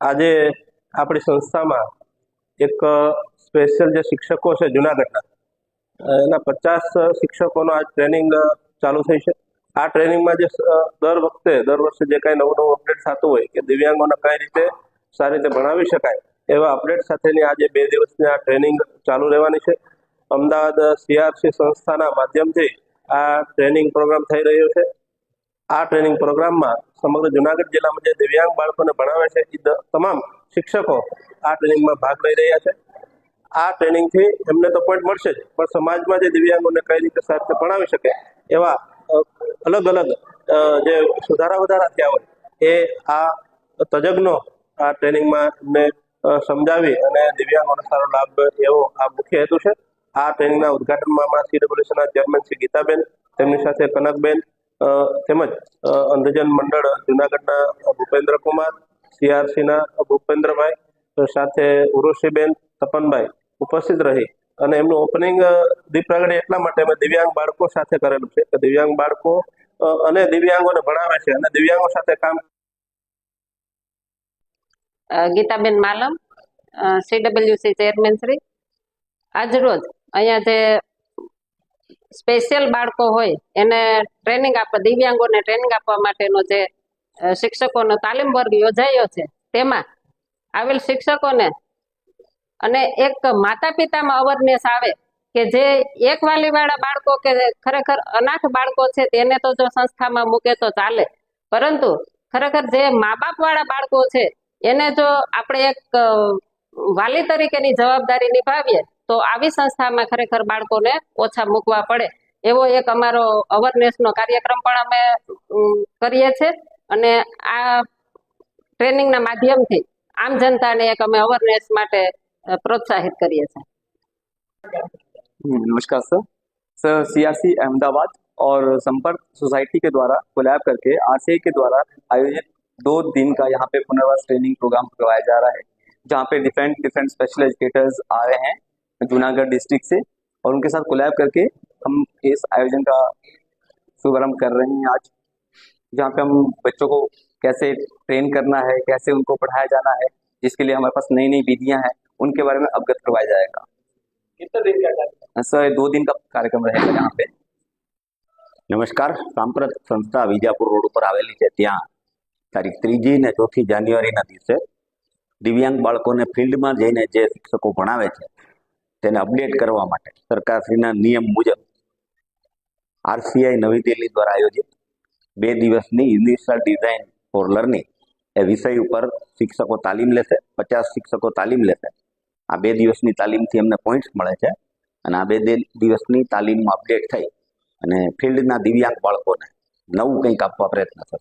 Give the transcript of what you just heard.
આજે આપણી સંસ્થામાં એક સ્પેશિયલ જે શિક્ષકો છે જુનાગઢના એના પચાસ શિક્ષકોનો આ ટ્રેનિંગ ચાલુ થઈ છે. આ ટ્રેનિંગમાં જે દર વખતે, દર વર્ષે જે કાંઈ નવું નવું અપડેટ થતું હોય કે દિવ્યાંગોને કઈ રીતે સારી રીતે ભણાવી શકાય, એવા અપડેટ સાથેની આજે બે દિવસની આ ટ્રેનિંગ ચાલુ રહેવાની છે. અમદાવાદ, સીઆરસી સંસ્થાના માધ્યમથી આ ટ્રેનિંગ પ્રોગ્રામ થઈ રહ્યો છે. આ ટ્રેનિંગ પ્રોગ્રામમાં સમગ્ર જુનાગઢ જિલ્લામાં જે દિવ્યાંગ બાળકોને ભણાવે છે એ તમામ શિક્ષકો આ ટ્રેનિંગમાં ભાગ લઈ રહ્યા છે. આ ટ્રેનિંગથી એમને તો પોઈન્ટ મળશે જ, પણ સમાજમાં જે દિવ્યાંગોને કઈ રીતે સાથે ભણાવી શકે એવા અલગ અલગ જે સુધારા વધારા થયા હોય, એ આ તજજ્ઞો આ ટ્રેનિંગમાં એમને સમજાવી અને દિવ્યાંગોને સારો લાભ એવો આ મુખ્ય હેતુ છે. આ ટ્રેનિંગના ઉદઘાટનમાં હમણાં સીડબ્લ્યુસીના ચેરમેન શ્રી ગીતાબેન, તેમની સાથે કનકબેન તેમજ અંધજન મંડળ જુનાગઢના ભૂપેન્દ્ર કુમાર, સીઆરસીના ભૂપેન્દ્રભાઈ, સાથે ઉર્વશીબેન તપનભાઈ ઉપસ્થિત રહી. અને એમનું ઓપનિંગ દીપ એટલા માટે અમે દિવ્યાંગ બાળકો સાથે કરેલું છે કે દિવ્યાંગ બાળકો અને દિવ્યાંગોને ભણાવે છે અને દિવ્યાંગો સાથે કામ ગીતાબેન માલમ સીડબ્લ્યુસી ચેરમેન શ્રી. આજરોજ અહીંયા જે સ્પેશિયલ બાળકો હોય, એને ટ્રેનિંગ આપવા, દિવ્યાંગોને ટ્રેનિંગ આપવા માટેનો જે શિક્ષકોનો તાલીમ વર્ગ યોજાયો છે, તેમાં આવેલ શિક્ષકોને અને એક માતા પિતામાં અવેરનેસ આવે કે જે એક વાલીવાળા બાળકો કે ખરેખર અનાથ બાળકો છે, તેને તો જો સંસ્થામાં મૂકે તો ચાલે. પરંતુ ખરેખર જે મા બાપ વાળા બાળકો છે, એને જો આપણે એક વાલી તરીકેની જવાબદારી નિભાવીએ તો આવી સંસ્થામાં ખરેખર બાળકોને ઓછા મૂકવા પડે એવો એક અમારો અવેરનેસનો કાર્યક્રમ પણ અમે ઉમ, કરીએ છીએ અને આ ટ્રેનિંગના માધ્યમથી આમ જનતાને એક અમે અવેરનેસ માટે અ, પ્રોત્સાહિત કરીએ છીએ हम्म, नमस्कार सर सर सीआरसी अहमदाबाद और संपर्क सोसाइटी के द्वारा कोलैब करके आरसीआई के द्वारा आयोजित दो दिन का यहाँ पे पुनर्वास ट्रेनिंग प्रोग्राम करवाया जा रहा है जहाँ पे डिफरेंट डिफरेंट स्पेशल एजुकेटर्स आ रहे हैं जूनागढ़ डिस्ट्रिक्ट से और उनके साथ कोलैब करके हम इस आयोजन का शुभारंभ कर रहे हैं आज जहाँ पे हम बच्चों को कैसे ट्रेन करना है कैसे उनको पढ़ाया जाना है जिसके लिए हमारे पास नई नई विधियाँ हैं उनके बारे में अवगत करवाया जाएगा कितना दिन का सर ये दो दिन का कार्यक्रम रहेगा यहाँ पे નમસ્કાર સાંપ્રત સંસ્થા વિજાપુર રોડ ઉપર આવેલી છે ત્યાં તારીખ ત્રીજી ને ચોથી જાન્યુઆરીના દિવસે દિવ્યાંગ બાળકોને ફિલ્ડમાં જઈને જે શિક્ષકો ભણાવે છે તેને અપડેટ કરવા માટે. સરકારશ્રીના નિયમ મુજબ આરસીઆઈ નવી દિલ્હી દ્વારા આયોજિત બે દિવસની યુનિવર્સલ ડિઝાઇન ફોર લર્નિંગ એ વિષય ઉપર શિક્ષકો તાલીમ લેશે, પચાસ શિક્ષકો તાલીમ લેશે. આ બે દિવસની તાલીમથી એમને પોઈન્ટ્સ મળે છે અને આ બે દિવસની તાલીમમાં અપડેટ થઈ અને ફિલ્ડના દિવ્યાંગ બાળકોને નવું કંઈક આપવા પ્રયત્ન થશે.